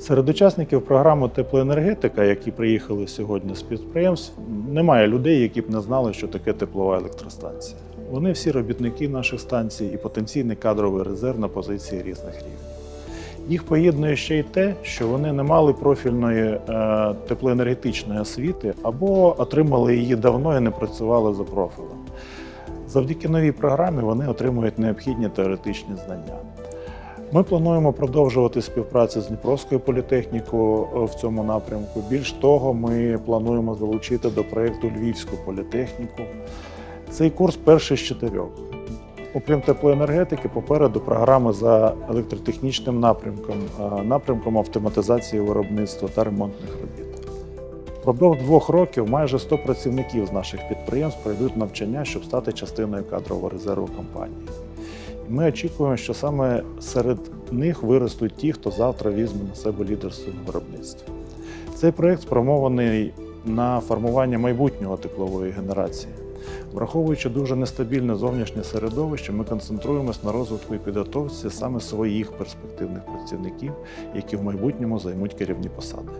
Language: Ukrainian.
Серед учасників програми теплоенергетика, які приїхали сьогодні з підприємств, немає людей, які б не знали, що таке теплова електростанція. Вони всі робітники наших станцій і потенційний кадровий резерв на позиції різних рівнів. Їх поєднує ще й те, що вони не мали профільної е, теплоенергетичної освіти або отримали її давно і не працювали за профілем. Завдяки новій програмі вони отримують необхідні теоретичні знання. Ми плануємо продовжувати співпрацю з Дніпровською політехнікою е, в цьому напрямку. Більш того, ми плануємо залучити до проєкту Львівську політехніку. Цей курс перший з чотирьох. Окрім теплоенергетики, попереду програми за електротехнічним напрямком, е, напрямком автоматизації виробництва та ремонтних робіт. Впродовж двох років майже 100 працівників з наших підприємств пройдуть навчання, щоб стати частиною кадрового резерву компанії. Ми очікуємо, що саме серед них виростуть ті, хто завтра візьме на себе лідерство на виробництві. Цей проєкт спрямований на формування майбутнього теплової генерації. Враховуючи дуже нестабільне зовнішнє середовище, ми концентруємось на розвитку і підготовці саме своїх перспективних працівників, які в майбутньому займуть керівні посади.